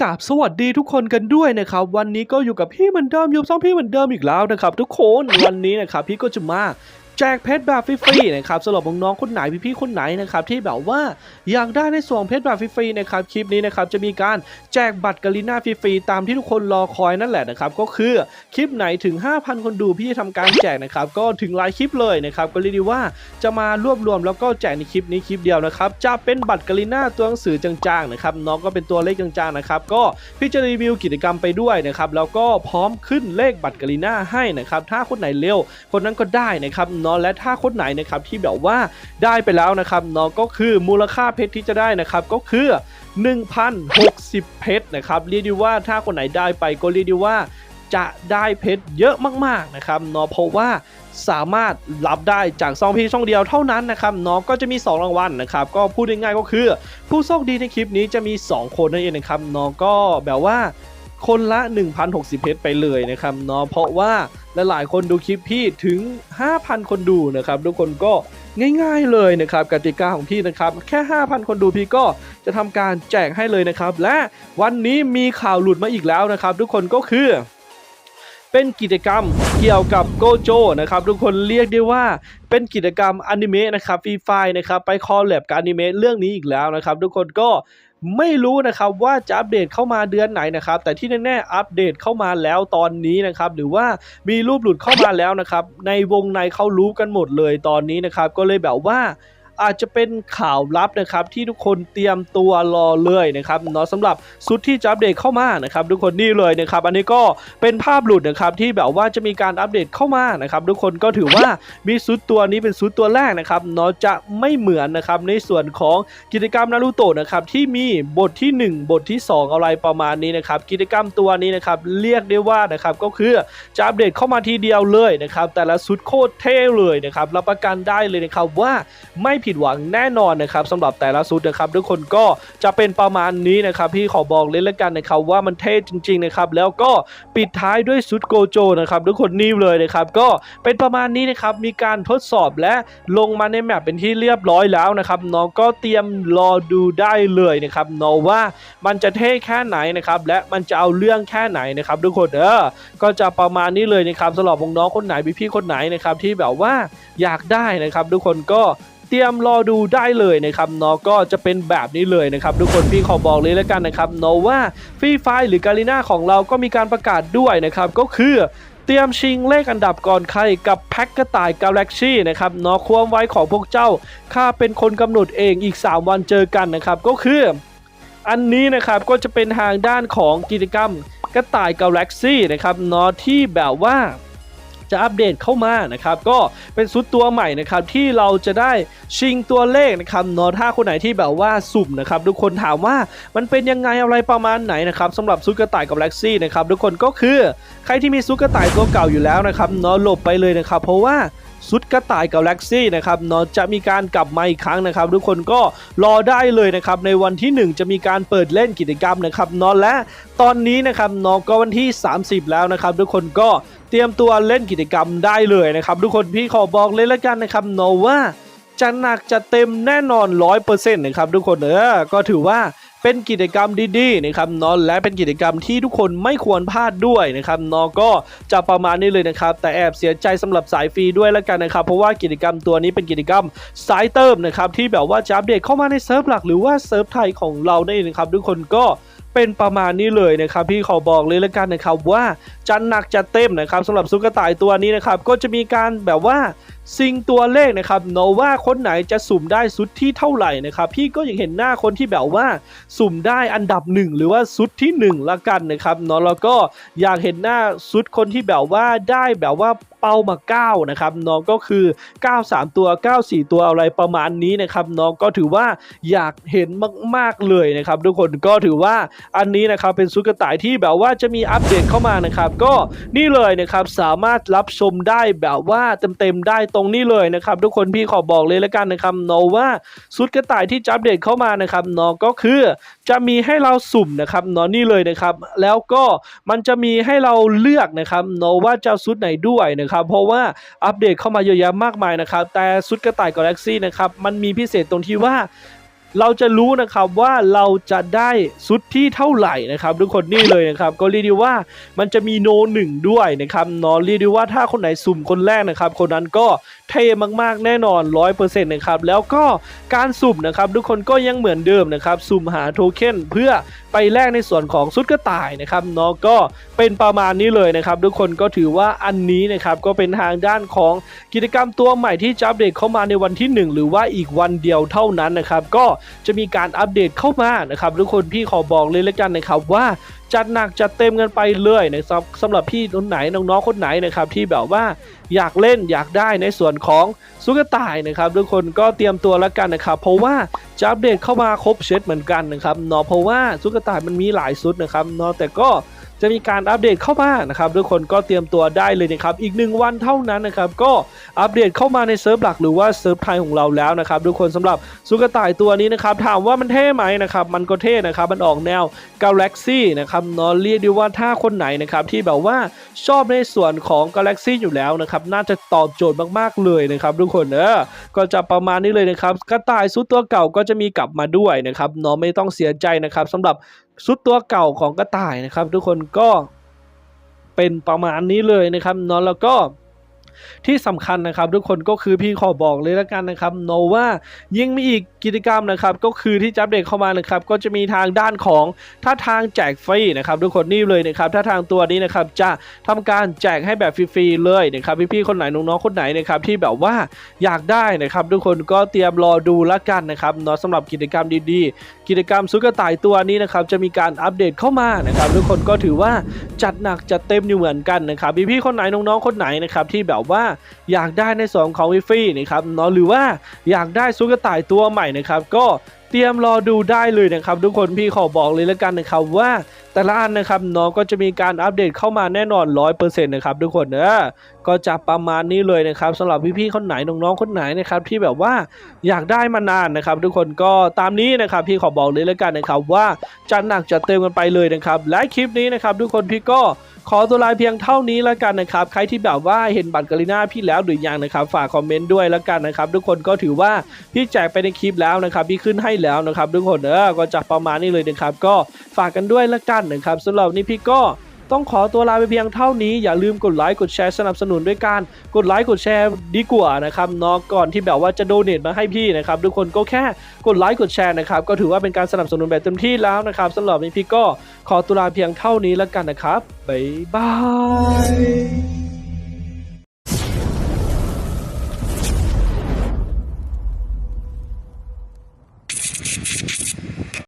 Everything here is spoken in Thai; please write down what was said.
กราบสวัสดีทุกคนกันด้วยนะครับ วันนี้ก็อยู่กับพี่เหมือนเดิมอยู่ซ่องพี่เหมือนเดิมอีกแล้วนะครับ ทุกคนวันนี้นะครับพี่ก็จะมา แจกเพชรแบบฟรีๆนะครับสำหรับน้องๆคนไหนพี่ๆคนไหนนะครับที่แบบว่าอยากได้ในส่วนของเพชรแบบฟรีๆนะครับคลิปนี้นะครับจะมีการแจกบัตรกาลิน่าฟรีๆตามที่ทุกคนรอคอยนั่นแหละนะครับก็คือคลิปไหนถึง 5,000 คนดูพี่จะทำการแจกนะครับก็ถึงหลายคลิปเลยนะครับก็เรียกได้ว่าจะมารวบรวมแล้วก็แจกในคลิปนี้คลิปเดียวนะครับจะเป็นบัตรกาลิน่าตัวหนังสือจางๆนะครับน้องก็เป็นตัวเลขจางๆนะครับก็พี่จะรีวิวกิจกรรมไปด้วยนะครับแล้วก็พร้อมขึ้นเลขบัตรกาลิน่าให้นะครับถ้าคนไหนเร็วคนนั้นก็ได้นะครับน้องและถ้าคนไหนนะครับที่แบบว่าได้ไปแล้วนะครับน้องก็คือมูลค่าเพชรที่จะได้นะครับก็คือ 1,060 เพชรนะครับเรียกได้ว่าถ้าคนไหนได้ไปก็เรียกได้ว่าจะได้เพชรเยอะมากๆนะครับเนาะเพราะว่าสามารถรับได้จากซองพีช่องเดียวเท่านั้นนะครับเนาะก็จะมี 2 รางวัลนะครับก็พูดง่ายๆก็คือ ผู้โชคดีในคลิปนี้จะมี 2 คนนั่นเองนะครับเนาะก็แบบว่าคนละ 1,060 เพชรไปเลยนะครับเนาะเพราะว่า และหลายคนดูคลิปพี่ถึง 5,000 คนดูนะครับทุกคนก็ง่ายๆเลยนะครับกติกาของพี่นะครับแค่ 5,000 คนดูพี่ก็จะทำการแจกให้เลยนะครับ และวันนี้มีข่าวหลุดมาอีกแล้วนะครับ ทุกคนก็คือ เป็นกิจกรรมเกี่ยวกับโกโจนะครับ ทุกคนเรียกได้ว่าเป็นกิจกรรมอนิเมะนะครับฟรีไฟนะครับไปคอลแลบกับอนิเมะเรื่องนี้อีกแล้วนะครับ ทุกคนก็ ไม่รู้นะครับว่าจะอัปเดตเข้ามาเดือนไหนนะครับ แต่ที่แน่ๆอัปเดตเข้ามาแล้วตอนนี้นะครับ หรือว่ามีรูปหลุดเข้ามาแล้วนะครับ ในวงในเขารู้กันหมดเลยตอนนี้นะครับ ก็เลยแบบว่า อาจจะเป็นข่าวลับนะครับที่ทุกคนเตรียมตัวรอเลยนะครับเนาะสำหรับชุดที่จะอัปเดตเข้ามานะครับทุกคนนี่เลยนะครับอันนี้ก็เป็นภาพหลุดนะครับที่แบบว่าจะมีการอัปเดตเข้ามานะครับทุกคนก็ถือว่ามีชุดตัวนี้เป็นชุดตัวแรกนะครับเนาะจะไม่เหมือนนะครับในส่วนของกิจกรรมนารูโตะนะครับที่มีบทที่ 1 บทที่ 2 อะไรประมาณนี้นะครับกิจกรรมตัวนี้นะครับเรียกได้ว่านะครับก็คือจะอัปเดตเข้ามาทีเดียวเลยนะครับแต่ละชุดโคตรเท่เลยนะครับรับประกันได้เลยนะครับว่าไม่ผิดหวังแน่นอนนะครับสำหรับแต่ละชุดนะครับทุกคนก็จะเป็นประมาณนี้นะครับพี่ขอบอกเลยแล้วกันนะครับว่ามันเท่จริงๆนะครับแล้วก็ปิดท้ายด้วยชุดโกโจนะครับทุกคนนี่เลยนะครับก็เป็นประมาณนี้นะครับมีการทดสอบและลงมาในแมปเป็นที่เรียบร้อยแล้วนะครับน้องก็เตรียมรอดูได้เลยนะครับน้องว่ามันจะเท่แค่ไหนนะครับและมันจะเอาเรื่องแค่ไหนนะครับทุกคนเออก็จะประมาณนี้เลยนะครับสำหรับน้องคนไหนพี่ๆคนไหนนะครับที่แบบว่าอยากได้นะครับทุกคนก็ ตรียมรอดูได้เลยนะครับเนาะก็จะเป็นแบบนี้เลยนะครับทุกคนพี่ขอบอกเลยแล้วกันนะครับเนาะว่าฟรีไฟหรือกาลินาของเราก็มีการประกาศด้วยนะครับก็คือเตรียมชิงเลขอันดับก่อนใครกับแพ็กกระต่ายกาแล็กซี่นะครับเนาะความไว้ของพวกเจ้าข้าเป็นคนกำหนดเองอีก 3 วันเจอกันนะครับก็คือ อันนี้นะครับก็จะเป็นทางด้านของกิจกรรมกระต่ายกาแล็กซี่นะครับเนาะที่แบบว่า จะอัปเดตเข้ามานะครับก็เป็นซุดตัวใหม่นะครับที่เราจะได้ชิงตัวเลขนะครับเนาะถ้าคนไหนที่แบบว่าสุ่มนะครับทุกคนถามว่ามันเป็นยังไงอะไรประมาณไหนนะครับสำหรับซุดกระต่ายกับแล็กซี่นะครับทุกคนก็คือใครที่มีซุดกระต่ายตัวเก่าอยู่แล้วนะครับเนาะหลบไปเลยนะครับเพราะว่าซุดกระต่ายกับแล็กซี่นะครับเนาะจะมีการกลับมาอีกครั้งนะครับ ทุกคนก็รอได้เลยนะครับในวันที่ 1 จะมีการเปิดเล่นกิจกรรมนะครับเนาะและตอนนี้นะครับเนาะก็วันที่ 30 แล้วนะครับ ทุกคนก็ เตรียมตัวเล่นกิจกรรมได้เลยนะครับ ทุกคนพี่ขอบอกเลยละกันนะครับโนว่าจะหนักจะเต็มแน่นอน 100%นะครับทุกคนเออก็ถือว่าเป็นกิจกรรมดีๆนะครับเนอะและเป็นกิจกรรมที่ทุกคนไม่ควรพลาดด้วยนะครับเนอะก็จะประมาณนี้เลยนะครับ แต่แอบเสียใจสำหรับสายฟรีด้วยละกันนะครับ เพราะว่ากิจกรรมตัวนี้เป็นกิจกรรมสายเติมนะครับที่แบบว่าจะอัปเดตเข้ามาในเซิร์ฟหลักหรือว่าเซิร์ฟไทยของเราได้นะครับทุกคนก็ เป็นประมาณนี้เลยนะครับพี่ขอบอกเลยละกันนะครับว่าจะหนักจะเต็มนะครับสำหรับซุกกระต่ายตัวนี้นะครับก็จะมีการแบบว่า ซิงตัวเลขนะครับโนว่าคนไหนจะสุ่มได้ซุดที่เท่าไหร่นะครับ พี่ก็ยังเห็นหน้าคนที่แบบว่าสุ่มได้อันดับหนึ่งหรือว่าซุดที่หนึ่งละกันนะครับเนาะแล้วก็อยากเห็นหน้าซุดคนที่แบบว่าได้แบบว่าเป้ามา9นะครับน้องก็คือ 93 ตัว 94 ตัวอะไรประมาณนี้นะครับน้องก็ถือว่าอยากเห็นมากๆเลยนะครับ ทุกคนก็ถือว่าอันนี้นะครับเป็นซุดกระต่ายที่แบบว่าจะมีอัปเดตเข้ามานะครับ ก็นี่เลยนะครับสามารถรับชมได้แบบว่าเต็มๆได้ตรงนี้เลยนะครับทุกคนพี่ขอบอกเลยแล้วกันนะครับเนาะว่าซุดกระต่ายที่จะอัปเดตเข้ามานะครับเนาะก็คือจะมีให้เราสุ่มนะครับเนาะนี่เลยนะครับแล้วก็มันจะมีให้เราเลือกนะครับเนาะว่าจะซุดไหนด้วยนะครับเพราะว่าอัปเดตเข้ามาเยอะแยะมากมายนะครับแต่ซุดกระต่ายกาแล็กซี่นะครับมันมีพิเศษตรงที่ว่า เราจะรู้นะครับว่าเราจะได้ซุดที่เท่าไหร่นะครับทุกคนนี่เลยนะครับก็เรียกได้ว่ามันจะมีโนหนึ่งด้วยนะครับเนอะเรียกได้ว่าถ้าคนไหนสุ่มคนแรกนะครับ คนนั้นก็เท่มากๆแน่นอน 100%นะครับแล้วก็การสุ่มนะครับทุกคนก็ยังเหมือนเดิมนะครับสุ่มหาโทเค็นเพื่อไปแลกในส่วนของซุดกระต่ายนะครับเนาะก็เป็นประมาณนี้เลยนะครับทุกคนก็ถือว่าอันนี้นะครับก็เป็นทางด้านของกิจกรรมตัวใหม่ที่จะอัปเดตเข้ามาในวันที่ 1 หรือว่าอีกวันเดียวเท่านั้นนะครับก็จะมีการอัปเดตเข้ามานะครับทุกคนพี่ขอบอกเลยแล้วกันนะครับว่า จัดหนักจัดเต็มกันไปเลยนะครับสำหรับพี่คนไหนน้องๆคนไหนนะครับที่แบบว่าอยากเล่นอยากได้ในส่วนของซุกกระต่ายนะครับทุกคนก็เตรียมตัวแล้วกันนะครับเพราะว่าจะอัปเดตเข้ามาครบเซตเหมือนกันนะครับเนาะเพราะว่าซุกกระต่ายมันมีหลายซุดนะครับเนาะแต่ก็ จะมีการอัปเดตเข้ามานะครับทุกคนก็เตรียมตัวได้เลยนะครับอีกหนึ่งวันเท่านั้นนะครับก็อัปเดตเข้ามาในเซิร์ฟหลักหรือว่าเซิร์ฟไทยของเราแล้วนะครับทุกคนสำหรับซุกต่ายตัวนี้นะครับถามว่ามันเท่ไหมนะครับมันก็เท่นะครับมันออกแนวกาแล็กซี่นะครับเนาะเรียกได้ว่าถ้าคนไหนนะครับที่แบบว่าชอบในส่วนของกาแล็กซี่อยู่แล้วนะครับน่าจะตอบโจทย์มากๆเลยนะครับทุกคนเออก็จะประมาณนี้เลยนะครับกระต่ายซุดตัวเก่าก็จะมีกลับมาด้วยนะครับเนาะไม่ต้องเสียใจนะครับสำหรับ ซุดตัวเก่าของกระต่ายนะครับ ทุกคนก็เป็นประมาณนี้เลยนะครับเนาะแล้วก็ ที่สำคัญนะครับ ทุกคนก็คือพี่ขอบอกเลยแล้วกันนะครับโนว่ายิ่งมีอีกกิจกรรมนะครับก็คือที่จะอัปเดตเข้ามานะครับก็จะมีทางด้านของถ้าทางแจกฟรีนะครับทุกคนนี่เลยนะครับถ้าทางตัวนี้นะครับจะทำการแจกให้แบบฟรีๆเลยนะครับพี่ๆคนไหนน้องๆคนไหนนะครับที่แบบว่าอยากได้นะครับทุกคนก็เตรียมรอดูแล้วกันนะครับเนาะสำหรับกิจกรรมดีๆ กิจกรรมซุกกระต่ายตัวนี้นะครับจะมีการอัปเดตเข้ามานะครับทุกคนก็ถือว่าจัดหนักจัดเต็มอยู่เหมือนกันนะครับพี่ๆคนไหนน้องๆคนไหนนะครับที่แบบว่าอยากได้ในส่วนของวิฟี่นะครับเนาะหรือว่าอยากได้ซุกกระต่ายตัวใหม่นะครับก็เตรียมรอดูได้เลยนะครับทุกคนพี่ขอบอกเลยแล้วกันนะครับว่าแต่ละอันนะครับเนาะก็จะมีการอัปเดตเข้ามาแน่นอน 100%นะครับทุกคนเนอะก็จะประมาณนี้เลยนะครับสำหรับพี่ๆคนไหนน้องๆคนไหนนะครับที่แบบว่าอยากได้มานานนะครับ ทุกคนก็ตามนี้นะครับพี่ขอบอกเลยแล้วกันนะครับว่าจัดหนักจัดเต็มกันไปเลยนะครับและคลิปนี้นะครับทุกคนพี่ก็ ขอตัวลาเพียงเท่านี้แล้วกันนะครับ ใครที่แบบว่าเห็นบัตรกาลิน่าพี่แล้วหรือยังนะครับ ฝากคอมเมนต์ด้วยแล้วกันนะครับ ทุกคนก็ถือว่าพี่แจกไปในคลิปแล้วนะครับ พี่ขึ้นให้แล้วนะครับ ทุกคนเออก็จะประมาณนี้เลยนะครับ ก็ฝากกันด้วยแล้วกันนะครับสำหรับนนี้พี่ก็ ต้องขอตัวลาไปเพียงเท่านี้อย่าลืมกดไลค์กดแชร์สนับสนุนด้วยการกดไลค์กดแชร์ดีกว่านะครับเนาะก่อนที่แบบว่าจะโดเนทมาให้พี่นะครับทุกคนก็แค่กดไลค์กดแชร์นะครับก็ถือว่าเป็นการสนับสนุนแบบเต็มที่แล้วนะครับสำหรับนี้พี่ก็ขอตัวลาเพียงเท่านี้แล้วกันนะครับบ๊ายบาย